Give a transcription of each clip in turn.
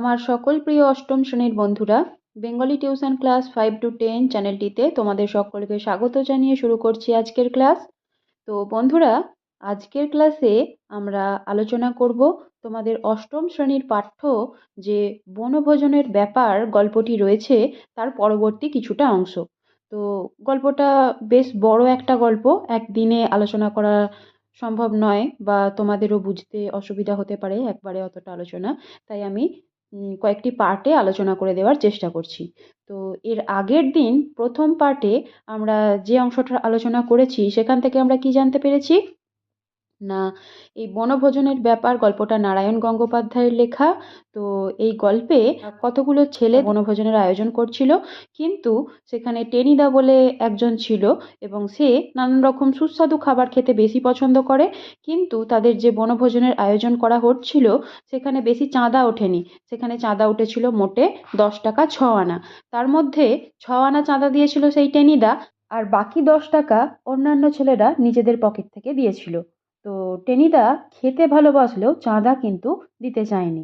আমার সকল প্রিয় অষ্টম শ্রেণির বন্ধুরা, Bengali tuition class five to ten চ্যানেলটিতে তোমাদের সকলকে স্বাগত জানিয়ে শুরু করছি আজকের ক্লাস। তো বন্ধুরা, আজকের ক্লাসে আমরা আলোচনা করব তোমাদের অষ্টম শ্রেণির পাঠ্য যে বনভোজনের ব্যাপার গল্পটি রয়েছে, তার পরবর্তী কিছুটা অংশ। তো গল্পটা বেশ বড় একটা গল্প, একদিনে আলোচনা করা সম্ভব নয় বা তোমাদেরও বুঝতে অসুবিধা হতে পারে, একবারে অতটা আলোচনা। তাই আমি কয়েকটি পার্টে আলোচনা করে দেওয়ার চেষ্টা করছি। তো এর আগের দিন প্রথম পার্টে আমরা যে অংশটার আলোচনা করেছি, সেখান থেকে আমরা কি জানতে পেরেছি? না, এই বনভোজনের ব্যাপার, গল্পটা নারায়ণ গঙ্গোপাধ্যায়ের লেখা। তো এই গল্পে কতগুলো ছেলে বনভোজনের আয়োজন করছিল, কিন্তু সেখানে টেনিদা বলে একজন ছিল এবং সে নানান রকম সুস্বাদু খাবার খেতে বেশি পছন্দ করে, কিন্তু তাদের যে বনভোজনের আয়োজন করা হচ্ছিল, সেখানে বেশি চাঁদা ওঠেনি। সেখানে চাঁদা উঠেছিল মোটে দশ টাকা ছ আনা। তার মধ্যে ছ আনা চাঁদা দিয়েছিল সেই টেনিদা, আর বাকি দশ টাকা অন্যান্য ছেলেরা নিজেদের পকেট থেকে দিয়েছিল। তো টেনিদা খেতে ভালোবাসলেও চাঁদা কিন্তু দিতে চায়নি।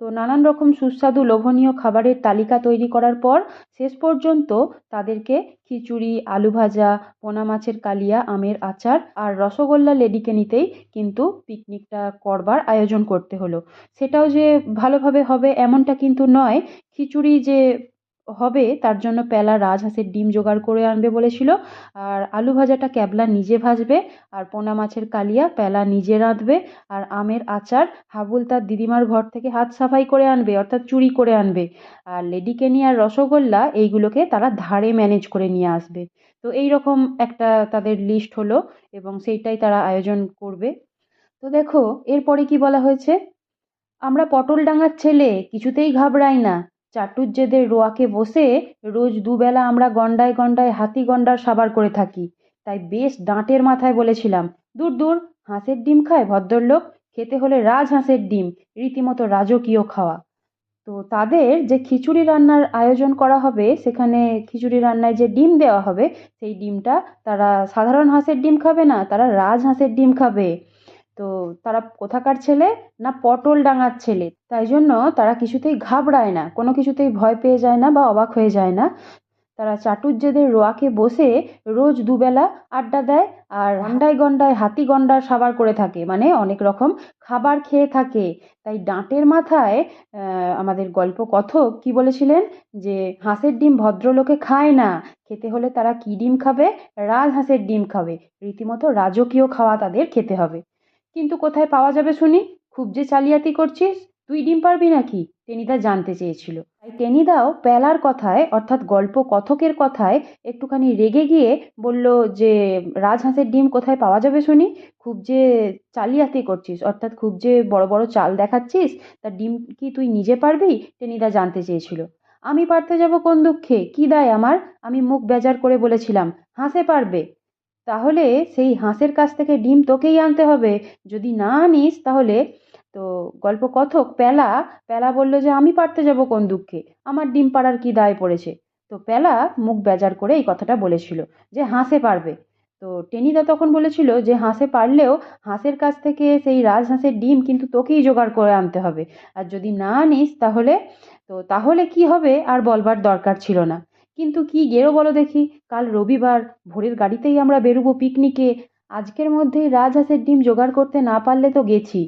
তো নানান রকম সুস্বাদু লোভনীয় খাবারের তালিকা তৈরি করার পর শেষ পর্যন্ত তাদেরকে খিচুড়ি, আলু ভাজা, পোনা মাছের কালিয়া, আমের আচার আর রসগোল্লা লেডিকে নিতেই কিন্তু পিকনিকটা করবার আয়োজন করতে হলো। সেটাও যে ভালোভাবে হবে এমনটা কিন্তু নয়, খিচুড়ি যে হবে, তার জন্য প্যালা রাজহাঁসের ডিম জোগাড় করে আনবে বলেছিল। আর আলু ভাজাটা ক্যাবলা নিজে ভাজবে, আর পোনা মাছের কালিয়া প্যালা নিজে রাঁধবে, আর আমের আচার হাবুল তার দিদিমার ঘর থেকে হাত সাফাই করে আনবে, অর্থাৎ চুরি করে আনবে। আর লেডিকেনি আর রসগোল্লা, এইগুলোকে তারা ধারে ম্যানেজ করে নিয়ে আসবে। তো এই রকম একটা তাদের লিস্ট হলো, এবং সেইটাই তারা আয়োজন করবে। তো দেখো, এরপরে কি বলা হয়েছে? আমরা পটল ডাঙার ছেলে, কিছুতেই ঘাবড়াই না। চাটুজ্যেদের রোয়াকে বসে রোজ দুবেলা আমরা গন্ডায় গন্ডায় হাতি গন্ডার সাবার করে থাকি। তাই বেশ ডাঁটের মাথায় বলেছিলাম, দূর দূর, হাঁসের ডিম খায় ভদ্রলোক? খেতে হলে রাজহাঁসের ডিম, রীতিমতো রাজকীয় খাওয়া। তো তাদের যে খিচুড়ি রান্নার আয়োজন করা হবে, সেখানে খিচুড়ি রান্নায় যে ডিম দেওয়া হবে, সেই ডিমটা তারা সাধারণ হাঁসের ডিম খাবে না, তারা রাজহাঁসের ডিম খাবে। তো তারা কোথাকার ছেলে না পটল ডাঙার ছেলে? তাই জন্য তারা কিছুতেই ঘাবড়ায় না, কোনো কিছুতেই ভয় পেয়ে যায় না বা অবাক হয়ে যায় না। তারা চাটুজ্যেদের রোয়াকে বসে রোজ দুবেলা আড্ডা দেয় আর গন্ডায় গন্ডায়, হাতি গন্ডার সাবার করে থাকে। মানে অনেক রকম খাবার খেয়ে থাকে। তাই ডাঁটের মাথায় আমাদের গল্প কথক কি বলেছিলেন? যে হাঁসের ডিম ভদ্রলোকে খায় না। খেতে হলে তারা কী ডিম খাবে? রাজহাঁসের ডিম খাবে। রীতিমতো রাজকীয় খাওয়া তাদের খেতে হবে। কিন্তু কোথায় পাওয়া যাবে শুনি? খুব যে চালিয়াতি করছিস, তুই ডিম পারবি নাকি? টেনিদা জানতে চেয়েছিল। তাই টেনিদাও প্যালার কথায়, অর্থাৎ গল্প কথকের কথায়, একটুখানি রেগে গিয়ে বলল যে, রাজহাঁসের ডিম কোথায় পাওয়া যাবে শুনি? খুব যে চালিয়াতি করছিস, অর্থাৎ খুব যে বড় বড় চাল দেখাচ্ছিস, তা ডিম কি তুই নিজে পারবি? টেনিদা জানতে চেয়েছিল। আমি পারতে যাব কোন দুঃখে? কি দায় আমার? আমি মুখ বেজার করে বলেছিলাম, হাসে পারবে। তাহলে সেই হাঁসের কাছ থেকে ডিম তোকেই আনতে হবে। যদি না আনিস তাহলে তো গল্প কথক প্যালা প্যালা বলল যে, আমি পারতে যাব কোন দুঃখে? আমার ডিম পাড়ার কি দায় পড়েছে? তো প্যালা মুখ বেজার করে এই কথাটা বলেছিল যে, হাঁসে পারবে। তো টেনিদা তখন বলেছিল যে, হাঁসে পারলেও হাঁসের কাছ থেকে সেই রাজহাঁসের ডিম কিন্তু তোকেই জোগাড় করে আনতে হবে। আর যদি না আনিস তাহলে, তো তাহলে কি হবে? আর বলবার দরকার ছিল না। কিন্তু কি গেরো বলো দেখি, কাল রবিবার ভোরের গাড়িতেই আমরা বেরোবো পিকনিকে। আজকের মধ্যেই রাজহাঁসের ডিম জোগাড় করতে না পারলে তো গেছি।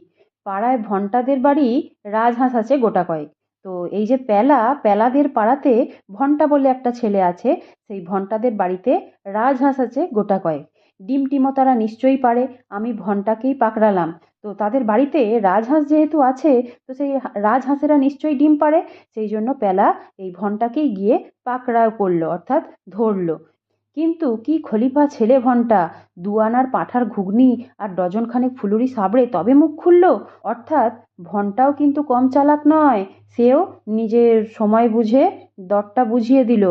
পাড়ায় ভন্টাদের বাড়ি রাজহাঁস আছে গোটা কয়েক। তো এই যে প্যালা প্যালাদের পাড়াতে ভন্টা বলে একটা ছেলে আছে, সেই ভন্টাদের বাড়িতে রাজহাঁস আছে গোটা কয়েক। ডিম টিমও তারা নিশ্চয়ই পারে, আমি ভন্টাকেই পাকড়ালাম। তো তাদের বাড়িতে রাজহাঁস যেহেতু আছে, তো সেই রাজহাঁসেরা নিশ্চয়ই ডিম পাড়ে, সেই জন্য প্যালা এই ভনটাকেই গিয়ে পাকড়াও করল, অর্থাৎ ধরলো। কিন্তু কি খলিফা ছেলে ভন্টা দু আনার পাঁঠার ঘুগনি আর ডজনখানেক ফুলুরি সাবড়ে তবে মুখ খুলল? অর্থাৎ ভন্টাও কিন্তু কম চালাক নয়, সেও নিজের সময় বুঝে দরটা বুঝিয়ে দিল।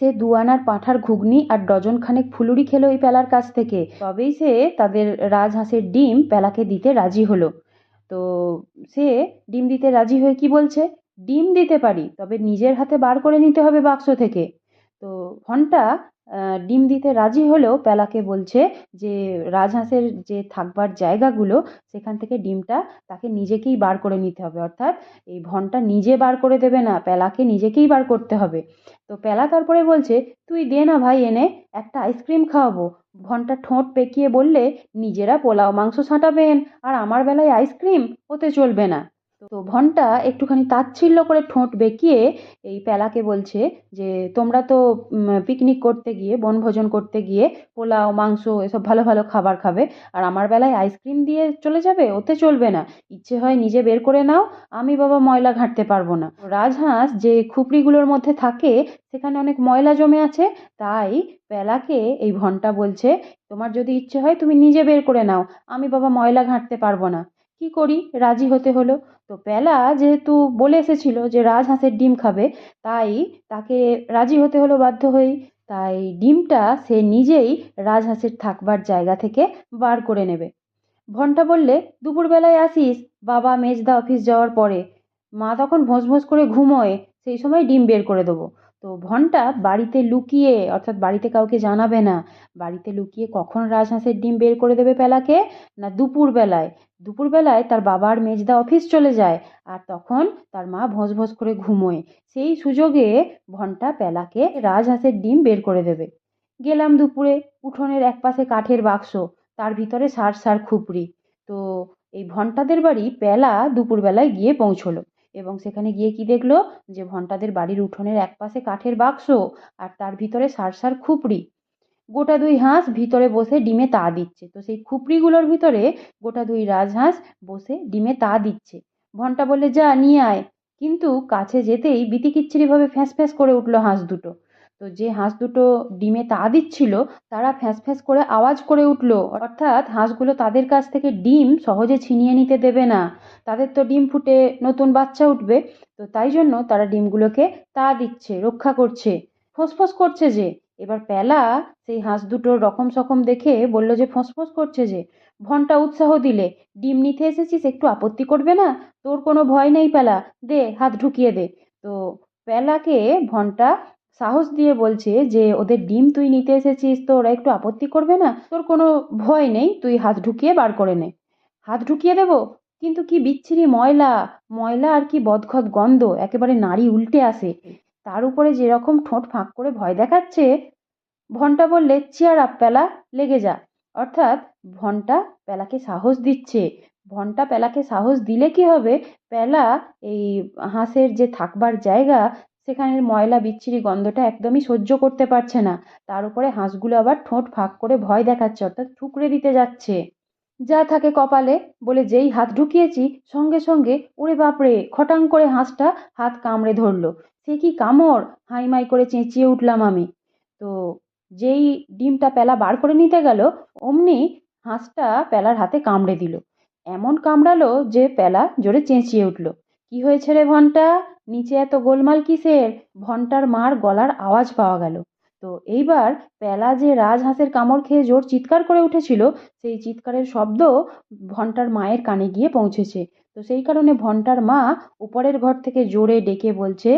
সে দু আনার পাঁঠার ঘুগনি আর ডজনখানেক ফুলুরি খেলো এই প্যালার কাছ থেকে। তবেই সে তাদের রাজহাঁসের ডিম পেলাকে দিতে রাজি হলো। তো সে ডিম দিতে রাজি হয়ে কি বলছে? ডিম দিতে পারি, তবে নিজের হাতে বার করে নিতে হবে বাক্স থেকে। তো ঘণ্টা ডিম দিতে রাজি হলেও প্যালাকে বলছে যে, রাজহাঁসের যে থাকবার জায়গাগুলো, সেখান থেকে ডিমটা তাকে নিজেকেই বার করে নিতে হবে। অর্থাৎ এই ভনটা নিজে বার করে দেবে না প্যালাকে নিজেকেই বার করতে হবে। তো প্যালা তারপরে বলছে, তুই দে না ভাই এনে, একটা আইসক্রিম খাওয়াবো। ভনটা ঠোঁট পেকিয়ে বললে, নিজেরা পোলাও মাংস ছাঁটাবেন, আর আমার বেলায় আইসক্রিম হতে চলবে না। তো ভনটা একটুখানি তাচ্ছিল্য করে ঠোঁট বেঁকিয়ে এই প্যালাকে বলছে যে, তোমরা তো পিকনিক করতে গিয়ে, বনভোজন করতে গিয়ে পোলাও, মাংস, এসব ভালো ভালো খাবার খাবে। আর আমার বেলায় আইসক্রিম দিয়ে চলে যাবে? ওতে চলবে না। ইচ্ছে হয় নিজে বের করে নাও। আমি বাবা ময়লা ঘাঁটতে পারব না। রাজহাঁস যে খুপড়িগুলোর মধ্যে থাকে, সেখানে অনেক ময়লা জমে আছে। তাই প্যালাকে এই ভনটা বলছে, তোমার যদি ইচ্ছে হয় তুমি নিজে বের করে নাও। আমি বাবা ময়লা ঘাঁটতে পারব না। কি করি? রাজি হতে হলো? তো প্যালা যেহেতু বলে এসেছিল যে রাজহাঁসের ডিম খাবে, তাই তাকে রাজি হতে হলো বাধ্য হয়েই। তাই ডিমটা সে নিজেই রাজহাঁসের থাকবার জায়গা থেকে বার করে নেবে। ভন্টা বললে দুপুরবেলায় আসিস, বাবা মেজদা অফিস যাওয়ার পরে। মা তখন ভোঁস ভোঁস করে ঘুমোয়, সেই সময় ডিম বের করে দেবো। তো ভনটা বাড়িতে লুকিয়ে, অর্থাৎ বাড়িতে কাউকে জানাবে না, বাড়িতে লুকিয়ে কখন রাজহাঁসের ডিম বের করে দেবে পেলাকে? না দুপুরবেলায়? দুপুরবেলায় তার বাবার মেজদা অফিস চলে যায়, আর তখন তার মা ভোঁস ভোঁস করে ঘুমোয়। সেই সুযোগে ভনটা প্যালাকে রাজহাঁসের ডিম বের করে দেবে। গেলাম দুপুরে, উঠোনের একপাশে কাঠের বাক্স, তার ভিতরে সার সার খুপড়ি। তো এই ভন্টাদের বাড়ি প্যালা দুপুরবেলায় গিয়ে পৌঁছলো। এবং সেখানে গিয়ে কি দেখল? যে ভন্টাদের বাড়ির উঠোনের একপাশে কাঠের বাক্স আর তার ভিতরে সারসার সার খুপড়ি। গোটা দুই হাঁস ভিতরে বসে ডিমে তা দিচ্ছে। তো সেই খুপড়িগুলোর ভিতরে গোটা দুই রাজহাঁস বসে ডিমে তা দিচ্ছে। ভন্টা বললে, যা, নিয়ে আয়। কিন্তু কাছে যেতেই বিতিকিচ্ছিরিভাবে ফ্যাঁস ফ্যাঁস করে উঠল হাঁস দুটো। তো যে হাঁস দুটো ডিমে তা দিচ্ছিল, তারা ফ্যাঁস ফ্যাঁস করে আওয়াজ করে উঠল, অর্থাৎ হাঁসগুলো তাদের কাছ থেকে ডিম সহজে ছিনিয়ে নিতে দেবে না। তাদের তো ডিম ফুটে নতুন বাচ্চা উঠবে, তো তাই জন্য তারা ডিমগুলোকে তা দিচ্ছে, রক্ষা করছে। ফোঁস করছে যে। এবার প্যালা সেই হাঁস দুটোর রকম সকম দেখে বলল যে ফোঁস করছে যে। ভনটা উৎসাহ দিলে, ডিম নিতে এসেছিস, একটু আপত্তি করবে না? তোর কোনো ভয় নেই প্যালা দে, হাত ঢুকিয়ে দে। তো প্যালাকে ভনটা সাহস দিয়ে বলছে যে, ওদের ডিম তুই নিতে এসেছিস, তো ওরা একটু আপত্তি করবে না? তোর কোনো ভয় নেই, তুই হাত ঢুকিয়ে বার করে নে। হাত ঢুকিয়ে দেবো? কিন্তু কি বিচ্ছিরি ময়লা? ময়লা আর কি বদখত গন্ধ? একেবারে নাড়ি উল্টে আসে। তার উপরে যেরকম ঠোঁট ফাঁক করে ভয় দেখাচ্ছে, ভন্টা বললে চেয়ার আপ প্যালা লেগে যা। অর্থাৎ, ভন্টা প্যালাকে সাহস দিচ্ছে। ভন্টা প্যালাকে সাহস দিলে কি হবে? প্যালা এই হাঁসের যে থাকবার জায়গা সেখানের ময়লা বিচ্ছিরি গন্ধটা একদমই সহ্য করতে পারছে না। তার উপরে হাঁসগুলো আবার ঠোঁট ফাঁক করে ভয় দেখাচ্ছে, অর্থাৎ ঠুকরে দিতে যাচ্ছে। যা থাকে কপালে বলে যেই হাত ঢুকিয়েছি, সঙ্গে সঙ্গে ওরে বাপরে, খটাং করে হাঁসটা হাত কামড়ে ধরলো। সে কি কামড়? হাইমাই করে চেঁচিয়ে উঠলাম আমি। তো যেই ডিমটা প্যালা বার করে নিতে গেল, অমনি হাঁসটা প্যালার হাতে কামড়ে দিল। এমন কামড়ালো যে প্যালা জোরে চেঁচিয়ে উঠল। কি হয়েছে রে ঘণ্টা নিচে এত গোলমাল কিসের? ঘণ্টার মার গলার আওয়াজ পাওয়া গেল। তো এইবার প্যালা যে রাজহাঁসের কামড় খেয়ে জোর চিৎকার করে উঠেছিল, সেই চিৎকারের শব্দ ঘণ্টার মায়ের কানে গিয়ে পৌঁছেছে। তো সেই কারণে ভন্টার মা উপরের ঘর থেকে জোরে ডেকে বলছে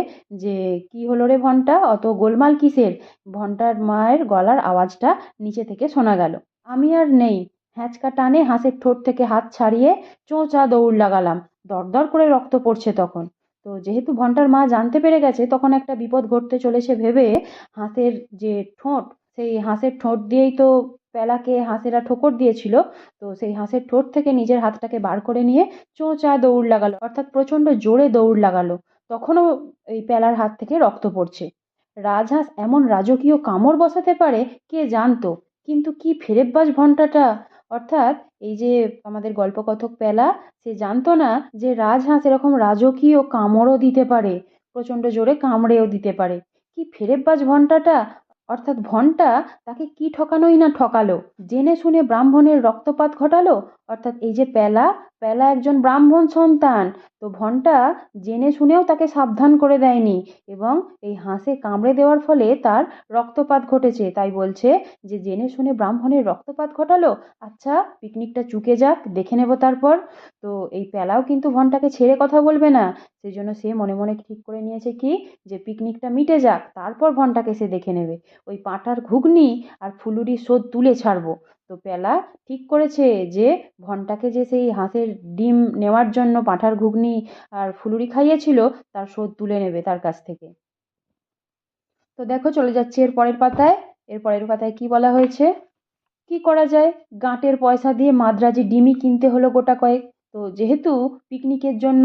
যে, কি হলো রে ভন্টা? অত গোলমাল কিসের? ভন্টার মায়ের গলার আওয়াজটা নিচে থেকে শোনা গেল। আমি আর নেই। হ্যাঁচকা টানে হাঁসের ঠোঁট থেকে হাত ছাড়িয়ে চোঁচা দৌড় লাগালাম। দরদর করে রক্ত পড়ছে তখন। তো যেহেতু ভন্টার মা জানতে পেরে গেছে, তখন একটা বিপদ ঘটতে চলেছে ভেবে হাঁসের যে ঠোঁট, সেই হাঁসের ঠোঁট দিয়েই তো প্যালাকে হাঁসেরা ঠোকর দিয়েছিল। তো সেই হাঁসের ঠোঁট থেকে নিজের হাতটাকে বার করে নিয়ে চোঁচা দৌড় লাগালো, অর্থাৎ প্রচণ্ড জোরে দৌড় লাগালো। তখনও এই প্যালার হাত থেকে রক্ত পড়ছে। রাজহাঁস এমন রাজকীয় কামড় বসাতে পারে, কে জানতো? কিন্তু কি ফেরেববাজ ভন্টাটা অর্থাৎ এই যে আমাদের গল্পকথক প্যালা সে জানতো না যে রাজহাঁস এরকম রাজকীয় কামড়ও দিতে পারে, প্রচণ্ড জোরে কামড়েও দিতে পারে। কি ফেরেববাজ ভন্টাটা অর্থাৎ ভন্টা তাকে কি ঠকানোই না ঠকালো? জেনে শুনে ব্রাহ্মণের রক্তপাত ঘটালো? অর্থাৎ এই যে প্যালা প্যালা একজন ব্রাহ্মণ সন্তান, তো ভনটা জেনে শুনেও তাকে সাবধান করে দেয়নি এবং এই হাঁসে কামড়ে দেওয়ার ফলে তার রক্তপাত ঘটেছে। তাই বলছে যে, জেনে শুনে ব্রাহ্মণের রক্তপাত ঘটালো আচ্ছা পিকনিকটা চুকে যাক, দেখে নেব তারপর। তো এই প্যালাও কিন্তু ভনটাকে ছেড়ে কথা বলবে না। সেই জন্য সে মনে মনে ঠিক করে নিয়েছে কি, যে পিকনিকটা মিটে যাক, তারপর ভনটাকে সে দেখে নেবে। ওই পাঁঠার ঘুগনি আর ফুলুরি শোধ তুলে ছাড়বো। তো প্যালা ঠিক করেছে যে ভনটাকে যে সেই হাঁসের ডিম নেওয়ার জন্য পাঁঠার ঘুগনি আর ফুলুরি খাইয়েছিল, তার শোধ তুলে নেবে তার কাছ থেকে। তো দেখো চলে যাচ্ছে এর পরের পাতায়। এর পরের পাতায় কি বলা হয়েছে? কি করা যায়? গাঁটের পয়সা দিয়ে মাদ্রাজি ডিমই কিনতে হলো গোটা কয়েক। তো যেহেতু পিকনিকের জন্য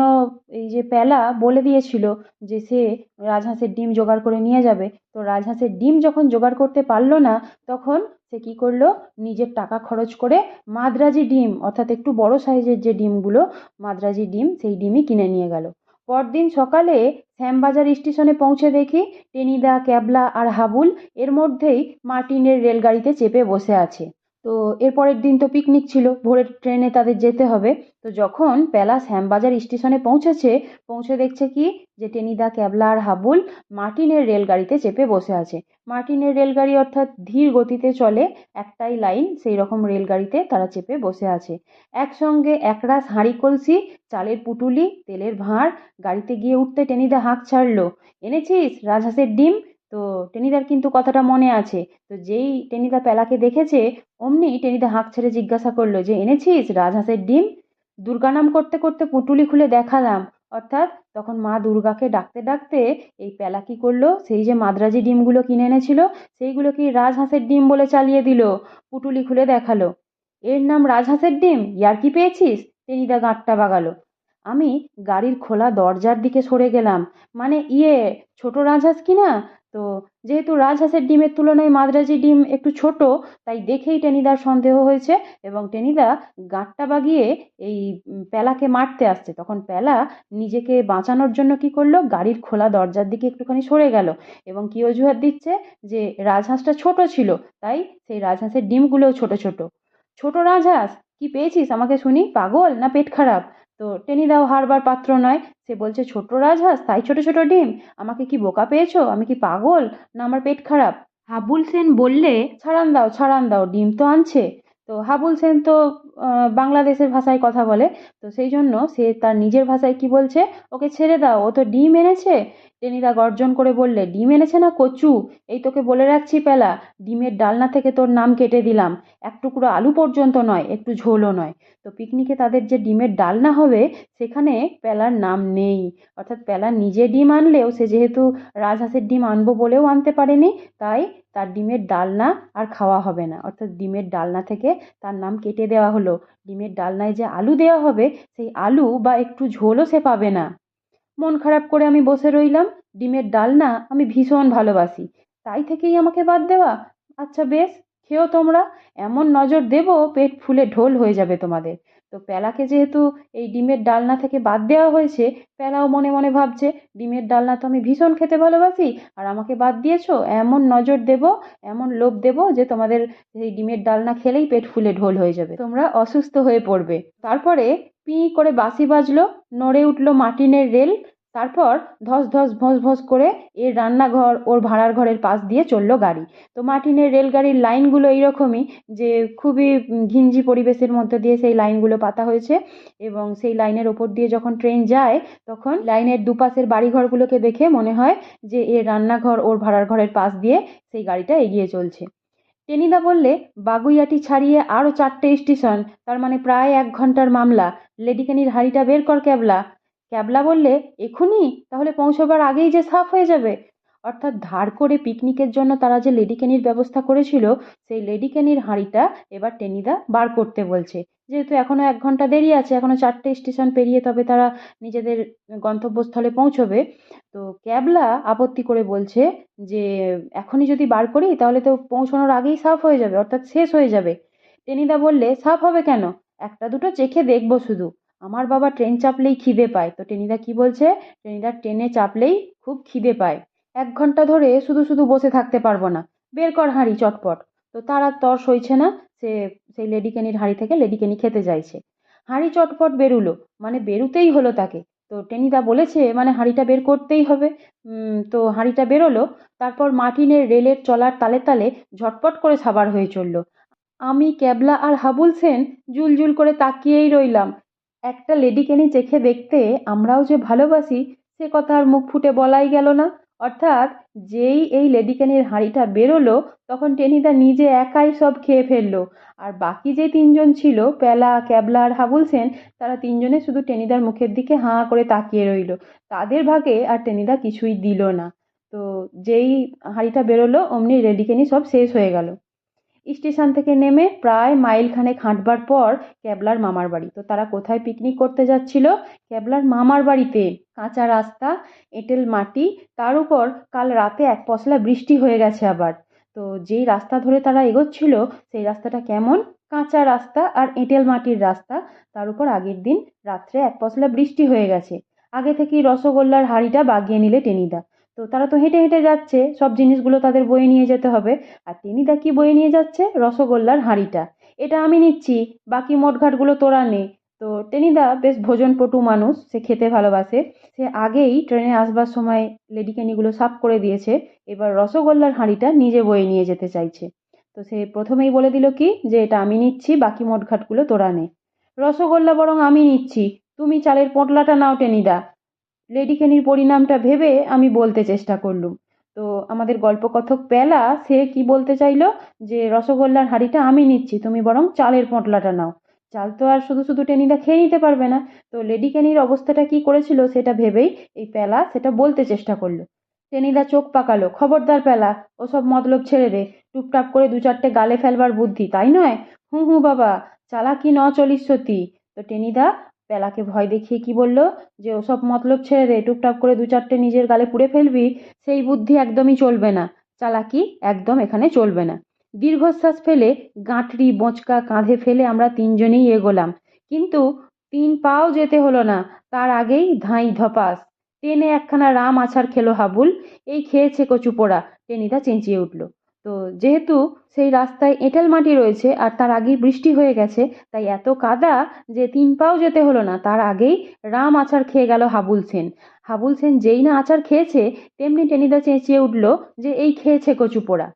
এই যে প্যালা বলে দিয়েছিল যে সে রাজহাঁসের ডিম জোগাড় করে নিয়ে যাবে, তো রাজহাঁসের ডিম যখন জোগাড় করতে পারল না, তখন সে কি করল? নিজের টাকা খরচ করে মাদ্রাজি ডিম, অর্থাৎ একটু বড় সাইজের যে ডিমগুলো, মাদ্রাজি ডিম, সেই ডিমই কিনে নিয়ে গেল। পরদিন সকালে শ্যামবাজার স্টেশনে পৌঁছে দেখি টেনিদা, ক্যাবলা আর হাবুল এর মধ্যেই মার্টিনের রেলগাড়িতে চেপে বসে আছে। তো এর পরের দিন তো পিকনিক ছিল, ভোরের ট্রেনে তাদের যেতে হবে। তো যখন প্যালা শ্যামবাজার স্টেশনে পৌঁছেছে, পৌঁছে দেখছে কি? যে টেনিদা ক্যাবলা আর হাবুল মার্টিনের রেলগাড়িতে চেপে বসে আছে। মার্টিনের রেলগাড়ি অর্থাৎ ধীর গতিতে চলে, একটাই লাইন সেই রকম রেলগাড়িতে তারা চেপে বসে আছে। একসঙ্গে একরাশ হাঁড়ি কলসি, চালের পুটুলি, তেলের ভাঁড়, গাড়িতে গিয়ে উঠতে টেনিদা হাঁক ছাড়লো। এনেছিস রাজহাঁসের ডিম? তো টেনিদার কিন্তু কথাটা মনে আছে। তো যেই টেনিদা প্যালাকে দেখেছে, অমনি টেনিদা হাঁক ছেড়ে জিজ্ঞাসা করল যে, এনেছিস রাজহাঁসের ডিম? দুর্গানাম করতে করতে পুটুলি খুলে দেখালাম। অর্থাৎ তখন মা দুর্গাকে ডাকতে ডাকতে এই প্যালা কী করল? সেই যে মাদ্রাজি ডিমগুলো কিনে এনেছিল সেইগুলো কি রাজহাঁসের ডিম বলে চালিয়ে দিল। পুটুলি খুলে দেখাল, এর নাম রাজহাঁসের ডিম? ইয়ার্কি পেয়েছিস? টেনিদা গাঁটটা বাগালো, আমি গাড়ির খোলা দরজার দিকে সরে গেলাম। মানে ইয়ে ছোট রাজহাঁস কি না? তো যেহেতু রাজহাঁসের ডিমের তুলনায় মাদ্রাজি ডিম একটু ছোট, তাই দেখেই টেনিদার সন্দেহ হয়েছে এবং টেনিদা গাঁটটা বাগিয়ে এই প্যালাকে মারতে আসছে। তখন প্যালা নিজেকে বাঁচানোর জন্য কি করল? গাড়ির খোলা দরজার দিকে একটুখানি সরে গেল এবং কি অজুহাত দিচ্ছে? যে রাজহাঁসটা ছোট ছিল, তাই সেই রাজহাঁসের ডিমগুলোও ছোট ছোট। ছোট রাজহাঁস, কি পেয়েছিস আমাকে শুনি? পাগল না পেট খারাপ? তো টেনিদাও হারবার পাত্র নয়। সে বলছে ছোট রাজহাঁস, তাই ছোট ছোট ডিম। আমাকে কি বোকা পেয়েছ? আমি কি পাগল? না, আমার পেট খারাপ। হাবুল সেন বললে, ছাড়ান দাও ছাড়ান দাও, ডিম তো আনছে। তো হাবুল সেন তো বাংলাদেশের ভাষায় কথা বলে। তো সেই জন্য সে তার নিজের ভাষায় কি বলছে? ওকে ছেড়ে দাও, ও তো ডিম এনেছে। টেনিদা গর্জন করে বললে, ডিম এনেছে না কচু? এই তোকে বলে রাখছি প্যালা ডিমের ডালনা থেকে তোর নাম কেটে দিলাম। এক টুকরো আলু পর্যন্ত নয়, একটু ঝোলও নয়। তো পিকনিকে তাদের যে ডিমের ডালনা হবে, সেখানে প্যালার নাম নেই। অর্থাৎ প্যালা নিজে ডিম আনলেও সে যেহেতু রাজহাঁসের ডিম আনব বলেও আনতে পারেনি, তাই তার ডিমের ডালনা আর খাওয়া হবে না। অর্থাৎ ডিমের ডালনা থেকে তার নাম কেটে দেওয়া হলো। ডিমের ডালনায় যে আলু দেওয়া হবে, সেই আলু বা একটু ঝোলও সে পাবে না। মন খারাপ করে আমি বসে রইলাম। ডিমের ডালনা আমি ভীষণ ভালোবাসি। তাই থেকেই আমাকে বাদ দেওয়া। আচ্ছা বেশ, খেও তোমরা। এমন নজর দেবো পেট ফুলে ঢোল হয়ে যাবে তোমাদের। তো প্যালাকে যেহেতু এই ডিমের ডালনা থেকে বাদ দেওয়া হয়েছে প্যালাও মনে মনে ভাবছে, ডিমের ডালনা তো আমি ভীষণ খেতে ভালোবাসি, আর আমাকে বাদ দিয়েছ? এমন নজর দেব, এমন লোভ দেব যে তোমাদের এই ডিমের ডালনা খেলেই পেট ফুলে ঢোল হয়ে যাবে। তোমরা অসুস্থ হয়ে পড়বে। তারপরে পি করে বাঁশি বাজলো, নড়ে উঠল মাটিনের রেল, তারপর ধস ধস ভস ভস করে এর রান্নাঘর ওর ভাড়ার ঘরের পাশ দিয়ে চলল গাড়ি। তো মার্টিনের রেলগাড়ির লাইনগুলো এইরকমই যে খুবই ঘিঞ্জি পরিবেশের মধ্যে দিয়ে সেই লাইনগুলো পাতা হয়েছে এবং সেই লাইনের ওপর দিয়ে যখন ট্রেন যায়, তখন লাইনের দুপাশের বাড়িঘরগুলোকে দেখে মনে হয় যে এর রান্নাঘর ওর ভাড়ার ঘরের পাশ দিয়ে সেই গাড়িটা এগিয়ে চলছে। টেনিদা বললে, বাগুইয়াটি ছাড়িয়ে আরও চারটে স্টেশন, তার মানে প্রায় এক ঘণ্টার মামলা। লেডিকেনির হাড়িটা বের কর ক্যাবলা। ক্যাবলা বললে এখনই তাহলে পৌঁছবার আগেই যে সাফ হয়ে যাবে। অর্থাৎ ধার করে পিকনিকের জন্য তারা যে লেডিকেনির ব্যবস্থা করেছিল, সেই লেডিকেনির হাঁড়িটা এবার টেনিদা বার করতে বলছে। যেহেতু এখনও এক ঘণ্টা দেরি আছে এখনও চারটে স্টেশন পেরিয়ে তবে তারা নিজেদের গন্তব্যস্থলে পৌঁছবে। তো ক্যাবলা আপত্তি করে বলছে যে, এখনই যদি বার করি, তাহলে তো পৌঁছানোর আগেই সাফ হয়ে যাবে, অর্থাৎ শেষ হয়ে যাবে। টেনিদা বললে, সাফ হবে কেন? একটা দুটো চেখে দেখব শুধু। আমার বাবা ট্রেন চাপলেই খিদে পায়। তো টেনিদা কি বলছে? টেনিদা ট্রেনে চাপলেই খুব খিদে পায়। এক ঘণ্টা ধরে শুধু শুধু বসে থাকতে পারব না। বের কর হাঁড়ি, চটপট। তো তার আর তর সইছে না, সে, সেই লেডিকেনির হাঁড়ি থেকে লেডিকেনি খেতে চাইছে হাঁড়ি, চটপট বেরুলো মানে বেরুতেই হলো তাকে। তো টেনিদা বলেছে মানে হাঁড়িটা বের করতেই হবে। তো হাঁড়িটা বেরোলো, তারপর মার্টিনের রেলের চলার তালে তালে ঝটপট করে সাবার হয়ে চলল। আমি, ক্যাবলা আর হাবুল সেন জুলজুল করে তাকিয়েই রইলাম। একটা লেডিকেনি চেখে দেখতে, আমরাও যে ভালোবাসি, সে কথা আর মুখ ফুটে বলাই গেল না। অর্থাৎ যেই এই লেডিকেনির হাঁড়িটা বেরোলো, তখন টেনিদা নিজে একাই সব খেয়ে ফেলল। আর বাকি যে তিনজন ছিল প্যালা ক্যাবলা আর হাবুল সেন, তারা তিনজনে শুধু টেনিদার মুখের দিকে হাঁ করে তাকিয়ে রইল। তাদের ভাগে আর টেনিদা কিছুই দিল না। তো যেই হাঁড়িটা বেরোলো, অমনি লেডিকেনি সব শেষ হয়ে গেল। স্টেশন থেকে নেমে প্রায় মাইল খানেক হাঁটবার পর ক্যাবলার মামার বাড়ি। তো তারা কোথায় পিকনিক করতে যাচ্ছিল? ক্যাবলার মামার বাড়িতে। কাঁচা রাস্তা, এঁটেল মাটি, তার উপর কাল রাতে এক পশলা বৃষ্টি হয়ে গেছে আবার। তো যেই রাস্তা ধরে তারা এগোচ্ছিল, সেই রাস্তাটা কেমন? কাঁচা রাস্তা আর এঁটেল মাটির রাস্তা। তার উপর আগের দিন রাত্রে এক পশলা বৃষ্টি হয়ে গেছে। আগে থেকেই রসগোল্লার হাঁড়িটা বাগিয়ে নিলে টেনিদা। তো তারা তো হেঁটে হেঁটে যাচ্ছে, সব জিনিসগুলো তাদের বয়ে নিয়ে যেতে হবে। আর টেনিদা কি বয়ে নিয়ে যাচ্ছে? রসগোল্লার হাঁড়িটা। এটা আমি নিচ্ছি, বাকি মোটঘাটগুলো তোরা নে। তো টেনিদা বেশ ভোজনপটু মানুষ, সে খেতে ভালোবাসে। সে আগেই ট্রেনে আসবার সময় লেডিকেনিগুলো সাফ করে দিয়েছে, এবার রসগোল্লার হাঁড়িটা নিজে বয়ে নিয়ে যেতে চাইছে। তো সে প্রথমেই বলে দিল কি? যে এটা আমি নিচ্ছি, বাকি মোটঘাটগুলো তোরা নে। রসগোল্লা বরং আমি নিচ্ছি। তুমি চালের পোঁটলাটা নাও টেনিদা। লেডিকেনির পরিণামটা ভেবে আমি বলতে চেষ্টা করলুম। তো আমাদের গল্পকথক প্যালা সে কি বলতে চাইলো? যে রসগোল্লার হাঁড়িটা আমি নিচ্ছি, তুমি বরং চালের পোঁটলাটা নাও। চাল তো আর শুধু শুধু টেনিদা খেয়ে নিতে পারবে না। তো লেডিকেনির অবস্থাটা কি করেছিল সেটা ভেবেই এই প্যালা সেটা বলতে চেষ্টা করল। টেনিদা চোখ পাকালো, খবরদার প্যালা ওসব মতলব ছেড়ে দে। টুপটাপ করে দু চারটে গালে ফেলবার বুদ্ধি, তাই নয়? হুঁ হুঁ, বাবা, চালাকি ন চলিস সত্যি। তো টেনিদা প্যালাকে ভয় দেখিয়ে কি বলল? যে ওসব মতলব ছেড়ে দে, টুকটাক করে দু চারটে নিজের গালে পুড়ে ফেলবি, সেই বুদ্ধি একদমই চলবে না। চালাকি একদম এখানে চলবে না। দীর্ঘশ্বাস ফেলে গাঁটরি, বোঁচকা কাঁধে ফেলে আমরা তিনজনেই এগোলাম। কিন্তু তিন পাও যেতে হলো না, তার আগেই ধাঁই ধপাস। টেনে একখানা রাম আছাড় খেলো হাবুল। এই খেয়েছে কচু পোড়া টেনিদা চেঁচিয়ে উঠল। তো যেহেতু সেই রাস্তায় এঁটেল মাটি রয়েছে আর তার আগেই বৃষ্টি হয়ে গেছে, তাই এত কাদা যে তিন পাও যেতে হলো না। তার আগেই রাম আচার খেয়ে গেল হাবুল সেন। হাবুল সেন যেই না আচার খেয়েছে, তেমনি টেনিদা চেঁচিয়ে উঠল যে এই খেয়েছে কচু পোড়া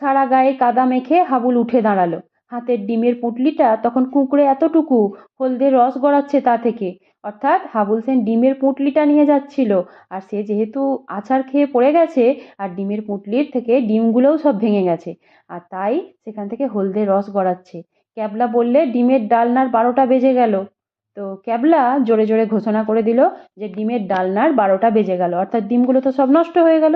সারা গায়ে কাদা মেখে হাবুল উঠে দাঁড়াল। হাতের ডিমের পুঁটলিটা তখন কুঁকড়ে এতটুকু হলদে রস গড়াচ্ছে তা থেকে অর্থাৎ হাবুল সেন ডিমের পুঁটলিটা নিয়ে যাচ্ছিল। আর সে যেহেতু আছাড় খেয়ে পড়ে গেছে, আর ডিমের পুঁটলির থেকে ডিমগুলোও সব ভেঙে গেছে। আর তাই সেখান থেকে হলদে রস গড়াচ্ছে। ক্যাবলা বললে, ডিমের ডালনার বারোটা বেজে গেল। তো ক্যাবলা জোরে জোরে ঘোষণা করে দিল যে, ডিমের ডালনার বারোটা বেজে গেল। অর্থাৎ ডিমগুলো তো সব নষ্ট হয়ে গেল।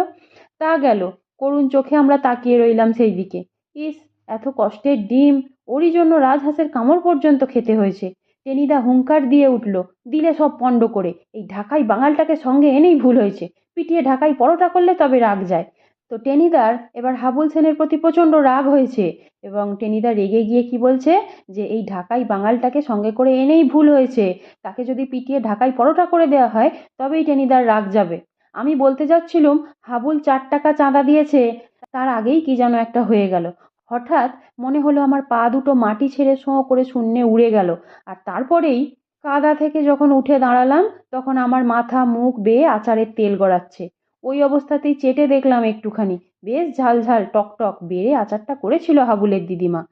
তা গেল। করুণ চোখে আমরা তাকিয়ে রইলাম সেই দিকে। ইস, এত কষ্টের ডিম, ওরই জন্য রাজহাঁসের কামড় পর্যন্ত খেতে হয়েছে। টেনিদা হুঙ্কার দিয়ে উঠল, দিলে সব পণ্ড করে। এই ঢাকাই বাঙালটাকে সঙ্গে এনেই ভুল হয়েছে। পিটিয়ে ঢাকাই পরোটা করলে তবে রাগ যায়। তো টেনিদার এবার হাবুল সেনের প্রতি প্রচণ্ড রাগ হয়েছে এবং টেনিদা রেগে গিয়ে কি বলছে? যে এই ঢাকাই বাঙালটাকে সঙ্গে করে এনেই ভুল হয়েছে। তাকে যদি পিটিয়ে ঢাকাই পরোটা করে দেওয়া হয়, তবেই টেনিদার রাগ যাবে। আমি বলতে যাচ্ছিলুম, হাবুল চার টাকা চাঁদা দিয়েছে, তার আগেই কি যেন একটা হয়ে গেল। হঠাৎ মনে হলো আমার পা দুটো মাটি ছেড়ে সোঁ করে শূন্যে উড়ে গেল। আর তারপরেই কাদা থেকে যখন উঠে দাঁড়ালাম, তখন আমার মাথা, মুখ বেয়ে আচারের তেল গড়াচ্ছে। ওই অবস্থাতেই চেটে দেখলাম একটুখানি। বেশ ঝাল ঝাল, টক টক, বেড়ে আচারটা করেছিল হাবুলের দিদিমা।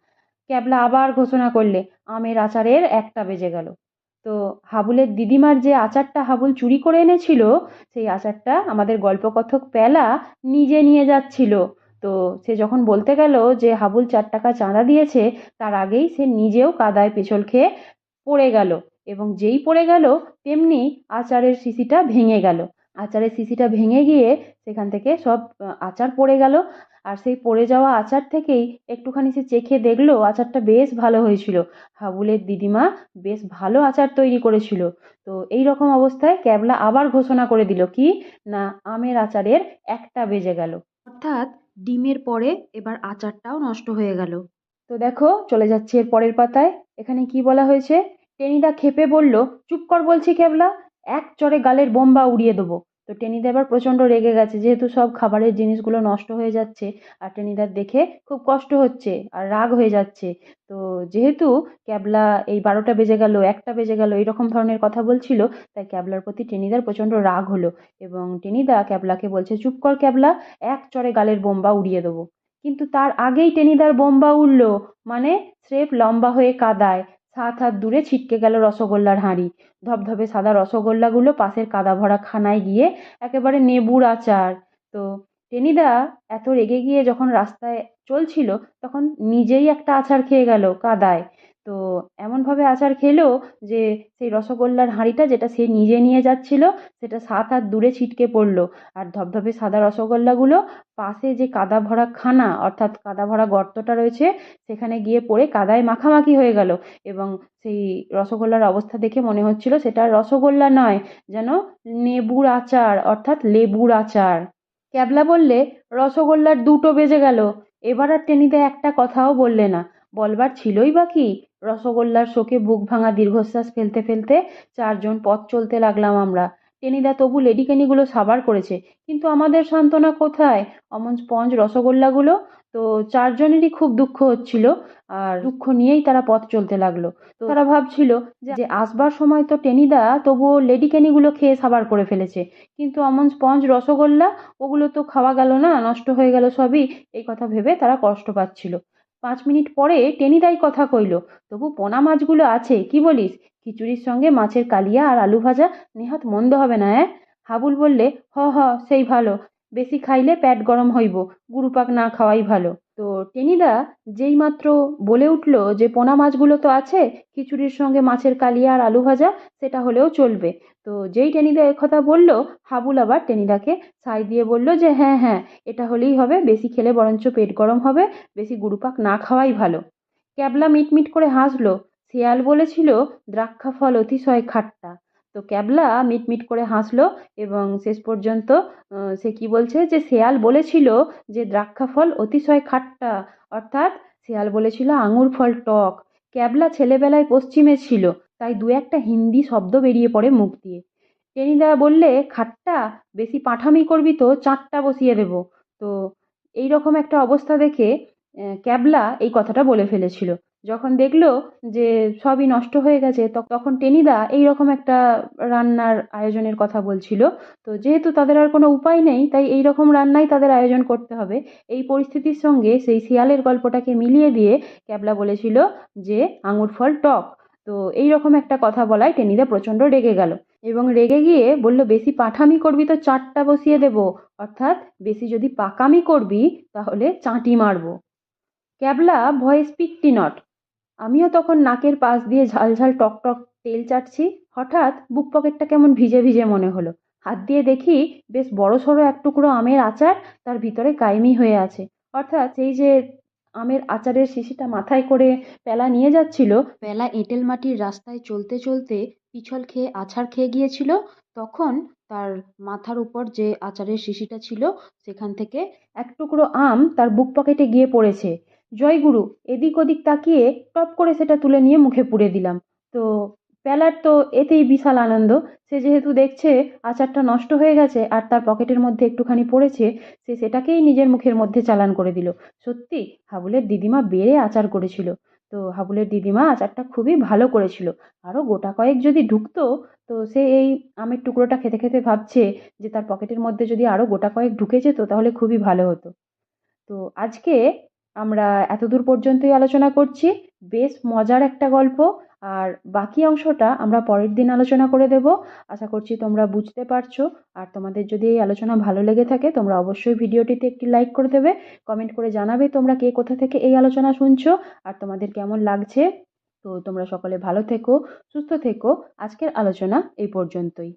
ক্যাবলা আবার ঘোষণা করলে, আমের আচারের একটা বেজে গেল। তো হাবুলের দিদিমার যে আচারটা হাবুল চুরি করে এনেছিল, সেই আচারটা আমাদের গল্পকথক প্যালা নিজে নিয়ে যাচ্ছিল। তো সে যখন বলতে গেল যে হাবুল চার টাকা চাঁদা দিয়েছে, তার আগেই সে নিজেও কাদায় পেছল খেয়ে পড়ে গেল এবং যেই পড়ে গেল, তেমনি আচারের শিশিটা ভেঙে গেল। আচারের শিশিটা ভেঙে গিয়ে সেখান থেকে সব আচার পড়ে গেল। আর সেই পড়ে যাওয়া আচার থেকেই একটুখানি সে চেখে দেখল আচারটা বেশ ভালো হয়েছিল। হাবুলের দিদিমা বেশ ভালো আচার তৈরি করেছিল। তো এই রকম অবস্থায় ক্যাবলা আবার ঘোষণা করে দিল কি, না, আমের আচারের একটা বেজে গেল। অর্থাৎ ডিমের পরে এবার আচারটাও নষ্ট হয়ে গেল। তো দেখো, চলে যাচ্ছে এর পরের পাতায়। এখানে কি বলা হয়েছে? টেনিদা খেপে বলল, চুপ কর বলছি কেবলা, এক চড়ে গালের বোম্বা উড়িয়ে দেবো। তো টেনিদা এবার প্রচণ্ড রেগে গেছে, যেহেতু সব খাবারের জিনিসগুলো নষ্ট হয়ে যাচ্ছে আর টেনিদার দেখে খুব কষ্ট হচ্ছে আর রাগ হয়ে যাচ্ছে। তো যেহেতু ক্যাবলা এই বারোটা বেজে গেল, একটা বেজে গেল এইরকম ধরনের কথা বলছিল, তাই ক্যাবলার প্রতি টেনিদার প্রচণ্ড রাগ হলো এবং টেনিদা ক্যাবলাকে বলছে, চুপ কর ক্যাবলা, এক চড়ে গালের বোম্বা উড়িয়ে দেবো। কিন্তু তার আগেই টেনিদার বোম্বা উড়ল মানে স্রেফ লম্বা হয়ে কাদায়। সাত হাত দূরে ছিটকে গেল রসগোল্লার হাঁড়ি। ধবধবে সাদা রসগোল্লাগুলো পাশের কাদা ভরা খানায় গিয়ে একেবারে নেবুর আচার। তো টেনিদা এত রেগে গিয়ে যখন রাস্তায় চলছিল, তখন নিজেই একটা আচার খেয়ে গেল কাদায়। তো এমনভাবে আছাড় খেলো যে সেই রসগোল্লার হাঁড়িটা যেটা সে নিজে নিয়ে যাচ্ছিল, সেটা সাত হাত দূরে ছিটকে পড়ল। আর ধবধবে সাদা রসগোল্লাগুলো পাশে যে কাদা ভরা খানা, অর্থাৎ কাদা ভরা গর্তটা রয়েছে, সেখানে গিয়ে পড়ে কাদায় মাখামাখি হয়ে গেল। এবং সেই রসগোল্লার অবস্থা দেখে মনে হচ্ছিল সেটা রসগোল্লা নয়, যেন নেবুর আচার, অর্থাৎ লেবুর আচার। ক্যাবলা বললে, রসগোল্লার দুটো বেজে গেল। এবার আর টেনিদা একটা কথাও বললে না। বলবার ছিলই বা কি? রসগোল্লার শোকে বুক ভাঙা দীর্ঘশ্বাস ফেলতে ফেলতে চারজন পথ চলতে লাগলাম আমরা। টেনিদা তবু লেডিকেনিগুলো সাবার করেছে। কিন্তু আমাদের সান্ত্বনা কোথায়? অমন স্পঞ্জ রসগোল্লাগুলো? তো চারজনেরই খুব দুঃখ হচ্ছিল আর দুঃখ নিয়েই তারা পথ চলতে লাগল। তো তারা ভাবছিল যে আসবার সময় তো টেনিদা তবুও লেডিকেনিগুলো খেয়ে সাবার করে ফেলেছে। কিন্তু অমন স্পঞ্জ রসগোল্লা, ওগুলো তো খাওয়া গেল না, নষ্ট হয়ে গেল সবই, এই কথা ভেবে তারা কষ্ট পাচ্ছিল। পাঁচ মিনিট পরে টেনিদাই কথা কইল, তবু পোনা মাছগুলো আছে, কি বলিস? খিচুড়ির সঙ্গে মাছের কালিয়া আর আলু ভাজা নেহাত মন্দ হবে না হ্যাঁ হাবুল বললে, হ হ, সেই ভালো, বেশি খাইলে প্যাট গরম হইব, গুরুপাক না খাওয়াই ভালো। তো টেনিদা যেই মাত্র বলে উঠল যে পোনা মাছগুলো তো আছে, খিচুড়ির সঙ্গে মাছের কালিয়া আর আলু ভাজা, সেটা হলেও চলবে। তো যেই টেনিদা কথা বলল, হাবুল আবার টেনিদাকে সাই দিয়ে বলল যে হ্যাঁ হ্যাঁ এটা হলেই হবে, বেশি খেলে বরঞ্চ পেট গরম হবে, বেশি গুরুপাক না খাওয়াই ভালো। ক্যাবলা মিটমিট করে হাসলো। শেয়াল বলেছিল, দ্রাক্ষা ফল অতিশয় খাট্টা। তো ক্যাবলা মিটমিট করে হাসলো এবং শেষ পর্যন্ত সে কি বলছে যে শেয়াল বলেছিল যে দ্রাক্ষা ফল অতিশয় খাট্টা। অর্থাৎ শেয়াল বলেছিল আঙুর ফল টক। ক্যাবলা ছেলেবেলায় পশ্চিমে ছিল, তাই দু একটা হিন্দি শব্দ বেরিয়ে পড়ে মুখ দিয়ে। টেনিদা বললে, খাট্টা? বেশি পাঠামি করবি তো চারটা বসিয়ে দেব। তো এই রকম একটা অবস্থা দেখে ক্যাবলা এই কথাটা বলে ফেলেছিল। যখন দেখল যে সবই নষ্ট হয়ে গেছে তখন টেনিদা এই রকম একটা রান্নার আয়োজনের কথা বলছিল। তো যেহেতু তাদের আর কোনো উপায় নেই, তাই এই রকম রান্নাই তাদের আয়োজন করতে হবে। এই পরিস্থিতির সঙ্গে সেই শিয়ালের গল্পটাকে মিলিয়ে দিয়ে ক্যাবলা বলেছিল যে, আঙুর ফল টক। তো এই রকম একটা কথা বলায় টেনিদা প্রচণ্ড রেগে গেল এবং রেগে গিয়ে বলল, বেশি পাঠামি করবি তো চারটা বসিয়ে দেব, অর্থাৎ বেশি যদি পাকামি করবি তাহলে চাঁটি মারবো। ক্যাবলা ভয়েস পিকটি নট আমিও তখন নাকের পাশ দিয়ে ঝাল ঝাল টক টক তেল চাটছি। হঠাৎ বুক পকেটটা কেমন ভিজে ভিজে মনে হলো। হাত দিয়ে দেখি বেশ বড় সড়ো এক টুকরো আমের আচার তার ভিতরে কায়েমি হয়ে আছে। অর্থাৎ সেই যে আমের আচারের শিশিটা মাথায় করে পেলা নিয়ে যাচ্ছিল, পেলা এঁটেল মাটির রাস্তায় চলতে চলতে পিছল খেয়ে আছাড় খেয়ে গিয়েছিল, তখন তার মাথার উপর যে আচারের শিশিটা ছিল, সেখান থেকে এক টুকরো আম তার বুক পকেটে গিয়ে পড়েছে। জয়গুরু এদিক ওদিক তাকিয়ে টপ করে সেটা তুলে নিয়ে মুখে পুড়ে দিলাম। তো প্যালার তো এতেই বিশাল আনন্দ। সে যেহেতু দেখছে আচারটা নষ্ট হয়ে গেছে আর তার পকেটের মধ্যে একটুখানি পড়েছে, সে সেটাকেই নিজের মুখের মধ্যে চালান করে দিল। সত্যি, হাবুলের দিদিমা বেড়ে আচার করেছিল। তো হাবুলের দিদিমা আচারটা খুবই ভালো করেছিল। আরও গোটা কয়েক যদি ঢুকতো, তো সে এই আমের টুকরোটা খেতে খেতে ভাবছে যে তার পকেটের মধ্যে যদি আরও গোটা কয়েক ঢুকে যেত, তাহলে খুবই ভালো হতো। তো আজকে আমরা এতদূর পর্যন্তই আলোচনা করছি। বেশ মজার একটা গল্প। আর বাকি অংশটা আমরা পরের দিন আলোচনা করে দেব। আশা করছি তোমরা বুঝতে পারছ। আর তোমাদের যদি এই আলোচনা ভালো লেগে থাকে, তোমরা অবশ্যই ভিডিওটিতে একটি লাইক করে দেবে। কমেন্ট করে জানাবে তোমরা কে কোথা থেকে এই আলোচনা শুনছো আর তোমাদের কেমন লাগছে। তো তোমরা সকলে ভালো থেকো, সুস্থ থেকো। আজকের আলোচনা এই পর্যন্তই।